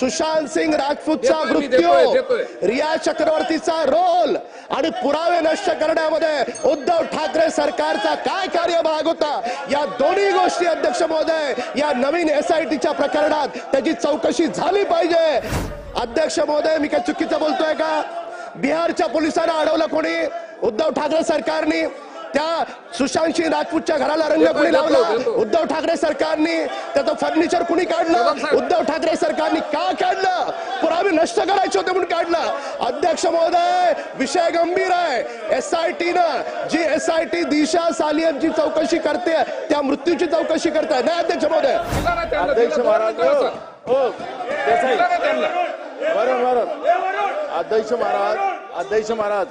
सुशांत सिंग राजपूतचा मृत्यू. रिया चक्रवर्तीचा रोल. आणि पुरावे नष्ट करण्यामध्ये उद्धव ठाकरे सरकारचा काय कार्यभाग होता? या दोन्ही गोष्टी अध्यक्ष महोदय या नवीन एस आय टीच्या प्रकरणात त्याची चौकशी झाली पाहिजे. अध्यक्ष महोदय मी काय चुकीचं बोलतोय का? बिहारच्या पोलिसांना अडवलं कोणी? उद्धव ठाकरे सरकारने? त्या सुशांत सिंह राजपूतच्या घराला रंग कोणी लावला. उद्धव ठाकरे सरकारने त्याचं फर्निचर कुणी काढलं. उद्धव ठाकरे सरकारने का काढलं? पुरावे नष्ट करायचे होते म्हणून काढलं. अध्यक्ष महोदय विषय गंभीर आहे. एस आय टी न जी एस आय टी दिशा सालियनची चौकशी करते त्या मृत्यूची चौकशी करते नाही अध्यक्ष महोदय. अध्यक्ष महाराज हो. हो, देसाई दिला ना त्यांना. बरं बरं अध्यक्ष महाराज अध्यक्ष महाराज.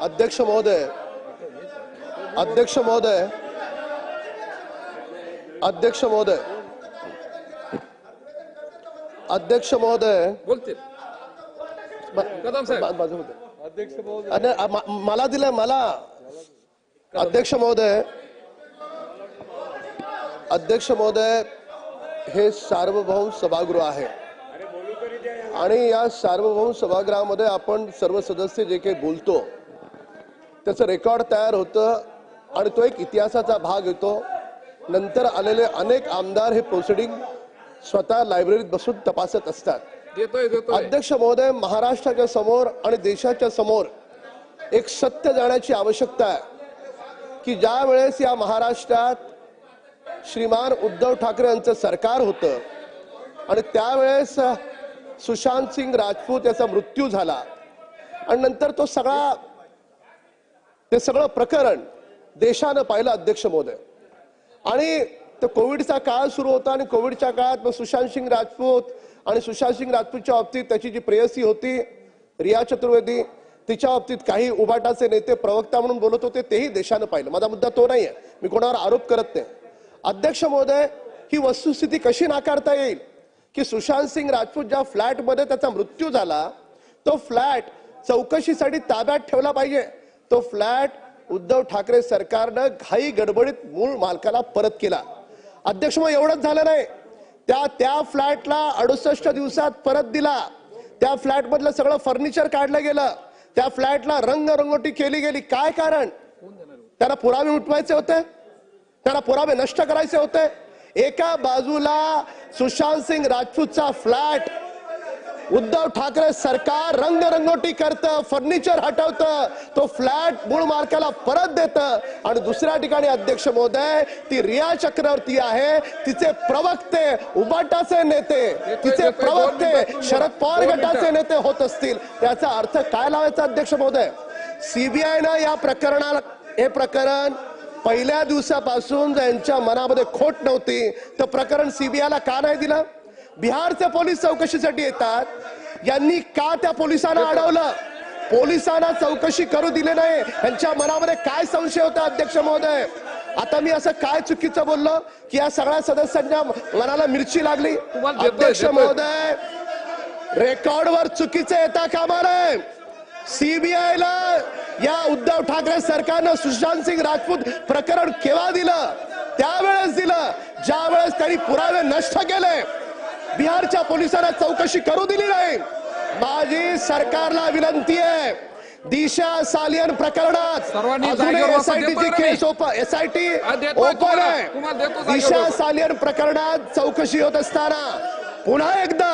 अध्यक्ष महोदय अध्यक्ष महोदय अध्यक्ष महोदय अध्यक्ष महोदय बोलतील कदम साहेब. बा- बाजू होते. आणि आ- मा- मला दिलंय मला. अध्यक्ष महोदय अध्यक्ष महोदय हे सार्वभौम सभागृह आहे. आणि या सार्वभौम सभागृहामध्ये आपण सर्व सदस्य जे काही बोलतो त्याचं रेकॉर्ड तयार होतं आणि तो एक इतिहासाचा भाग येतो. नंतर आलेले अनेक आमदार हे प्रोसिडिंग स्वतः लायब्ररीत बसून तपासत असतात. अध्यक्ष महोदय महाराष्ट्राच्या समोर आणि देशाच्या समोर एक सत्य जाण्याची आवश्यकता आहे. की ज्या वेळेस या महाराष्ट्रात श्रीमान उद्धव ठाकरे यांचं सरकार होतं आणि त्यावेळेस सुशांत सिंग राजपूत याचा मृत्यू झाला आणि नंतर तो सगळा ते सगळं प्रकरण देशानं पाहिलं अध्यक्ष महोदय. आणि तो कोविडचा काळ सुरू होता आणि कोविडच्या काळात मग सुशांत सिंग राजपूत आणि सुशांत सिंग राजपूतच्या बाबतीत त्याची जी प्रेयसी होती रिया चतुर्वेदी तिच्या बाबतीत काही उबाटाचे नेते प्रवक्ता म्हणून बोलत होते तेही देशानं पाहिलं. माझा मुद्दा तो नाही आहे मी कोणावर आरोप करत नाही. अध्यक्ष महोदय ही वस्तुस्थिती कशी नाकारता येईल की सुशांत सिंग राजपूत ज्या फ्लॅटमध्ये त्याचा मृत्यू झाला तो फ्लॅट चौकशीसाठी ताब्यात ठेवला पाहिजे. तो फ्लॅट उद्धव ठाकरे सरकारनं घाई गडबडीत मूळ मालकाला परत केला. अध्यक्ष मग एवढंच झालं नाही. त्या त्या फ्लॅटला अडुसष्ट दिवसात परत दिला. त्या फ्लॅट मधलं सगळं फर्निचर काढलं गेलं. त्या फ्लॅटला रंगरंगोटी केली गेली. काय कारण? त्याला पुरावे उठवायचे होते. त्याला पुरावे नष्ट करायचे होते. एका बाजूला सुशांत सिंग राजपूतचा फ्लॅट उद्धव ठाकरे सरकार रंगरंगोटी करतं फर्निचर हटवतं तो फ्लॅट मूळ मालकाला परत देतं आणि दुसऱ्या ठिकाणी अध्यक्ष महोदय ती रिया चक्रवर्ती आहे तिचे प्रवक्ते उबाटाचे नेते तिचे प्रवक्ते शरद पवार गटाचे नेते होत असतील. त्याचा अर्थ काय लावायचा अध्यक्ष महोदय? सीबीआयनं या प्रकरणाला हे प्रकरण पहिल्या दिवसापासून ज्यांच्या मनामध्ये खोट नव्हती तर प्रकरण सीबीआयला का नाही दिलं? बिहारचे पोलीस चौकशीसाठी येतात. यांनी का त्या पोलिसांना अडवलं? पोलिसांना चौकशी करू दिले नाही. यांच्या मनामध्ये काय संशय होता अध्यक्ष महोदय? आता मी असं काय चुकीचं बोललो की या सगळ्या सदस्यांच्या मनाला मिरची लागली? अध्यक्ष. महोदय रेकॉर्डवर चुकीचे येता कामा नये सीबीआयला या उद्धव ठाकरे सरकारनं सुशांत सिंग राजपूत प्रकरण केव्हा दिलं? त्यावेळेस दिलं. ज्या वेळेस त्यांनी पुरावे नष्ट केले. बिहारच्या पोलिसांना चौकशी करू दिली नाही माझी सरकारला विनंती आहे दिशा सालियन प्रकरणात सर्वांनी अजूनही जागेवर बसा, SIT ची देतोय रे case. Open S I T देतोय ओपन आहे दिशा. सालियन प्रकरणात चौकशी होत असताना पुन्हा एकदा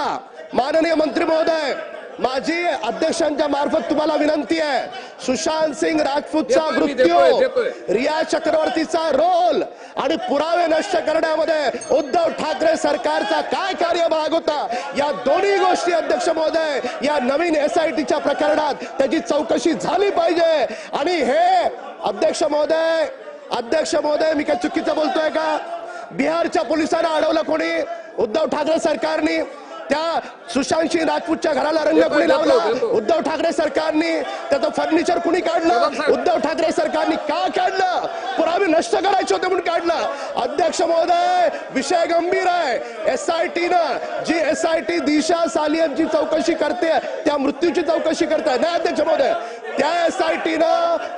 माननीय मंत्री महोदय माझी अध्यक्षांच्या मार्फत तुम्हाला विनंती आहे. सुशांत सिंग राजपूतचा मृत्यू. रिया चक्रवर्तीचा रोल आणि पुरावे नष्ट करण्यामध्ये उद्धव ठाकरे सरकारचा काय कार्यभाग होता? या दोन्ही गोष्टी अध्यक्ष महोदय या नवीन एस आय टीच्या प्रकरणात त्याची चौकशी झाली पाहिजे. आणि हे अध्यक्ष महोदय अध्यक्ष महोदय मी काय चुकीचं बोलतोय का? बिहारच्या पोलिसांना अडवलं कोणी? उद्धव ठाकरे सरकारने? त्या सुशांत सिंग राजपूतच्या घराला रंग कुणी लावला. उद्धव ठाकरे सरकारने त्याचं फर्निचर कुणी काढलं. उद्धव ठाकरे सरकारने का काढलं? पुरावे नष्ट करायचे होते म्हणून काढलं. अध्यक्ष महोदय विषय गंभीर आहे. एस आय टी न जी एस आय टी दिशा सालियनची चौकशी करते त्या मृत्यूची चौकशी करते नाही अध्यक्ष महोदय त्या एस आय टी न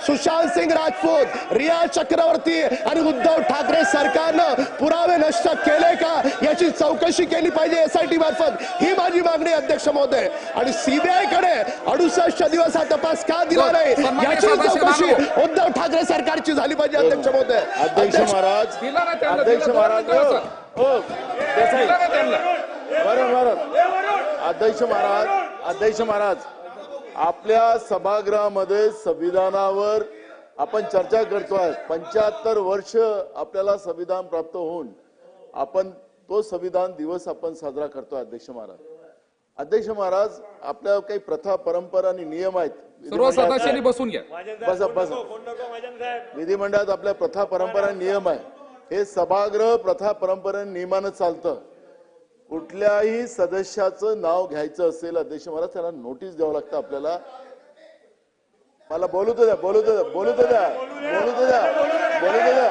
सुशांत सिंग राजपूत रिया चक्रवर्ती आणि उद्धव ठाकरे सरकारनं पुरावे नष्ट केले का याची चौकशी केली पाहिजे एस आय टी मार्फत? ही माझी मागणी अध्यक्ष महोदय. आणि सीबीआयकडे अडुसष्ट दिवस हा तपास का दिला नाही? याची चौकशी. उद्धव ठाकरे सरकारची झाली पाहिजे अध्यक्ष महोदय. अध्यक्ष महाराज. अध्यक्ष महाराज हो, हो. ना त्यांना. बरं बरं अध्यक्ष महाराज अध्यक्ष महाराज. आपल्या सभागृहामध्ये संविधानावर आपण चर्चा करतोय. पंच्याहत्तर वर्ष आपल्याला संविधान प्राप्त होऊन आपण तो संविधान दिवस आपण साजरा करतोय अध्यक्ष महाराज. अध्यक्ष महाराज आपल्या काही प्रथा परंपरा आणि नियम आहेत. सर्व बसून घ्या. बस बस. विधिमंडळात आपल्या प्रथा परंपरा आणि नियम आहे. हे सभागृह प्रथा परंपरा आणि नियमानं चालतं. कुठल्याही सदस्याचं नाव घ्यायचं असेल अध्यक्ष महाराज त्याला नोटीस द्यावं लागतं आपल्याला. मला बोलू तो द्या बोलू द्या बोलू तो द्या बोलू द्या बोलू द्या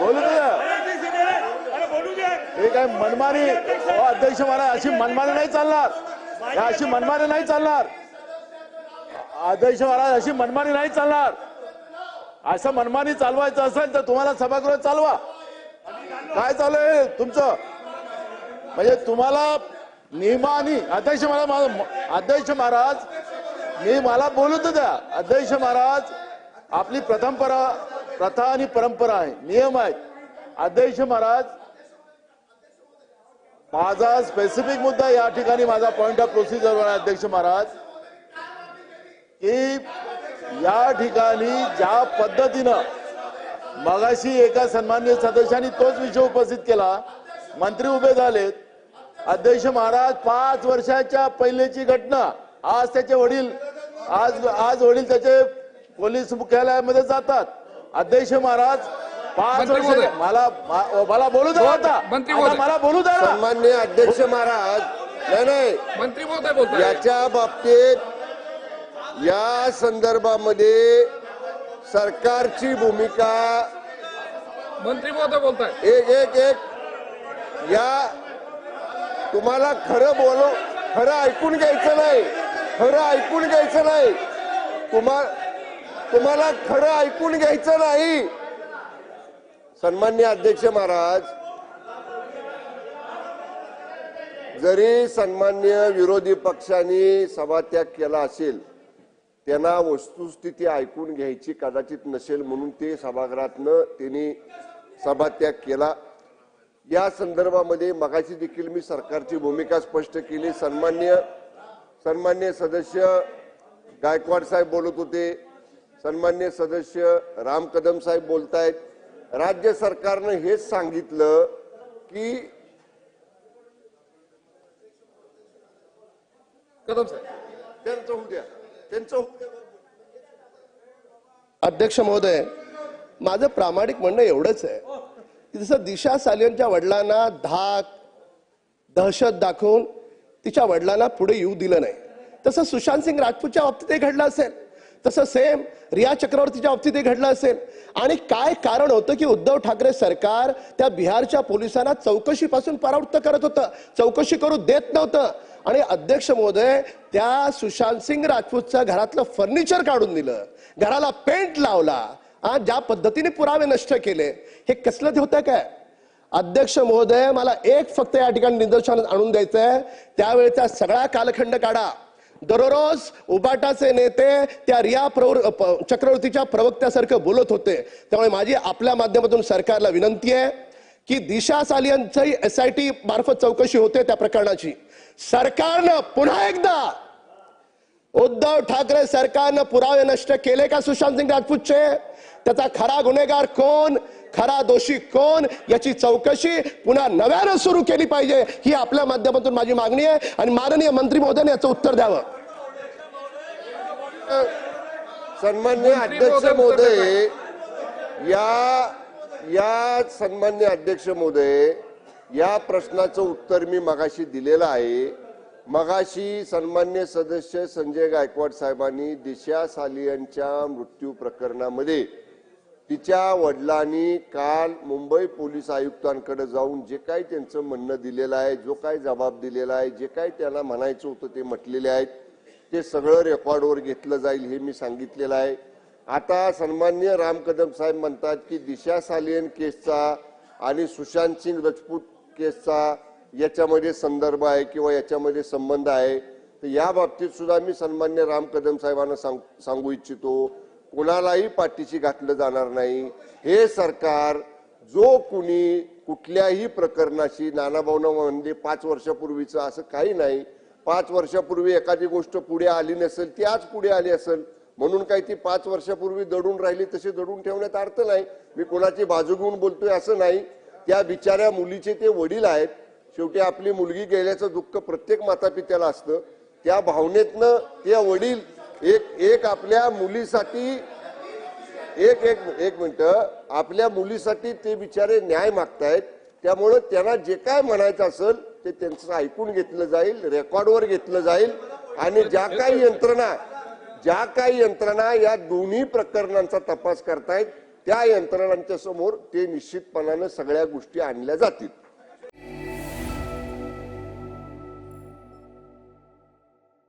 बोलू द्या हे काय मनमानी? अध्यक्ष महाराज अशी मनमानी नाही चालणार. अशी मनमानी नाही चालणार. अध्यक्ष महाराज अशी मनमानी नाही चालणार. असं मनमानी चालवायचं असेल तर तुम्हाला सभागृह चालवा. काय चालू आहे तुमचं? म्हणजे तुम्हाला नियमानी अध्यक्ष महाराज माझं- अध्यक्ष महाराज मी मला बोलत तर द्या. अध्यक्ष महाराज आपली परंपरा प्रथा आणि परंपरा आहे नियम आहेत. अध्यक्ष महाराज माझा स्पेसिफिक मुद्दा या ठिकाणी माझा पॉइंट ऑफ प्रोसिजरवर आहे अध्यक्ष महाराज की या ठिकाणी ज्या पद्धतीनं मगाशी एका सन्मान्य सदस्यांनी तोच विषय उपस्थित केला मंत्री उभे झालेत अध्यक्ष महाराज पाच वर्षाच्या पहिलेची घटना. आज त्याचे वडील आज आज वडील त्याचे पोलीस मुख्यालयामध्ये जातात. अध्यक्ष महाराज पाच वर्ष. मला मला बोलू द्या आता. महोदय. मला बोलू द्या ना. सन्मान्य अध्यक्ष महाराज. नाही नाही. मंत्री महोदय याच्या बाबतीत या संदर्भामध्ये सरकारची भूमिका मंत्री महोदय बोलताय एक एक एक. या तुम्हाला खरं बोलो खरं ऐकून घ्यायचं नाही. खरं ऐकून घ्यायचं नाही. तुम्हा तुम्हाला खरं ऐकून घ्यायचं नाही. सन्मान्य अध्यक्ष महाराज जरी सन्मान्य विरोधी पक्षांनी सभात्याग केला असेल त्यांना वस्तुस्थिती ऐकून घ्यायची कदाचित नसेल म्हणून ते सभागृहातनं त्यांनी सभात्याग केला. या संदर्भामध्ये मगाशी देखील मी सरकारची भूमिका स्पष्ट केली. सन्मान्य सन्मान्य सदस्य गायकवाड साहेब बोलत होते. सन्मान्य सदस्य राम कदम साहेब बोलतायत. राज्य सरकारनं हेच सांगितलं की कदम साहेब. त्यांचं होऊ द्या. त्यांचं होऊ द्या. अध्यक्ष महोदय माझं प्रामाणिक म्हणणं एवढंच आहे. जसं दिशा सालियनच्या वडिलांना धाक दहशत दाखवून तिच्या वडिलांना पुढे येऊ दिलं नाही. तसं सुशांत सिंग राजपूतच्या बाबतीत हे घडलं असेल. तसं सेम रिया चक्रवर्तीच्या बाबतीत हे घडलं असेल. आणि काय कारण होतं की उद्धव ठाकरे सरकार त्या बिहारच्या पोलिसांना चौकशीपासून परावृत्त करत होतं. चौकशी करू देत नव्हतं. आणि अध्यक्ष महोदय त्या सुशांत सिंग राजपूतच्या घरातलं फर्निचर काढून दिलं. घराला पेंट लावला. हा ज्या पद्धतीने पुरावे नष्ट केले हे कसलं होतं काय? अध्यक्ष महोदय मला एक फक्त या ठिकाणी निदर्शनात आणून द्यायचं आहे त्यावेळेचा सगळा कालखंड काढा. दररोज उबाटाचे नेते त्या रिया प्रवर चक्रवर्तीच्या प्रवक्त्यासारखं बोलत होते. त्यामुळे माझी आपल्या माध्यमातून सरकारला विनंती आहे की दिशा सालियनची एस आय टी मार्फत चौकशी होते त्या प्रकरणाची. सरकारनं पुन्हा एकदा उद्धव ठाकरे सरकारनं पुरावे नष्ट केले का सुशांत सिंग राजपूतचे? त्याचा खरा गुन्हेगार कोण? खरा दोषी कोण? याची चौकशी पुन्हा नव्यानं सुरू केली पाहिजे. ही आपल्या माध्यमातून माझी मागणी आहे. आणि माननीय मंत्री महोदयाने याचं उत्तर द्यावं. सन्मान्य अध्यक्ष महोदय, या या सन्मान्य अध्यक्ष महोदय या प्रश्नाचं उत्तर मी मगाशी दिलेलं आहे. मगाशी सन्मान्य सदस्य संजय गायकवाड साहेबांनी दिशा सालियांच्या मृत्यू प्रकरणामध्ये तिच्या वडिलांनी काल मुंबई पोलीस आयुक्तांकडे जाऊन जे काही त्यांचं म्हणणं दिलेलं आहे जो काही जबाब दिलेला आहे जे काही त्यांना म्हणायचं होतं ते म्हटलेले आहेत ते सगळं रेकॉर्डवर घेतलं जाईल हे मी सांगितलेलं आहे. आता सन्मान्य राम कदम साहेब म्हणतात की दिशा सालियन केसचा आणि सुशांत सिंग राजपूत केसचा याच्यामध्ये संदर्भ आहे किंवा याच्यामध्ये संबंध आहे तर या बाबतीत सुद्धा मी सन्मान्य राम कदम साहेबांना सांग सांगू इच्छितो. कोणालाही पाठीशी घातलं जाणार नाही. हे सरकार जो कुणी कुठल्याही प्रकरणाशी नानाभाऊन म्हणजे पाच वर्षापूर्वीचं असं काही नाही. पाच वर्षापूर्वी एखादी गोष्ट पुढे आली नसेल ती आज पुढे आली असेल. म्हणून काही ती पाच वर्षापूर्वी दडून राहिली तशी दडून ठेवण्यात अर्थ नाही. मी कोणाची बाजू घेऊन बोलतोय असं नाही. त्या बिचाऱ्या मुलीचे ते वडील आहेत. शेवटी आपली मुलगी गेल्याचं दुःख प्रत्येक मातापित्याला असतं. त्या भावनेतनं त्या वडील एक एक आपल्या मुलीसाठी एक एक एक मिनिट. आपल्या मुलीसाठी ते बिचारे न्याय मागतायत. त्यामुळं त्यांना जे काय म्हणायचं असेल ते त्यांचं ऐकून घेतलं जाईल रेकॉर्डवर घेतलं जाईल. आणि ज्या काही यंत्रणा ज्या काही यंत्रणा या दोन्ही प्रकरणांचा तपास करतायत त्या यंत्रणांच्या समोर ते निश्चितपणानं सगळ्या गोष्टी आणल्या जातील.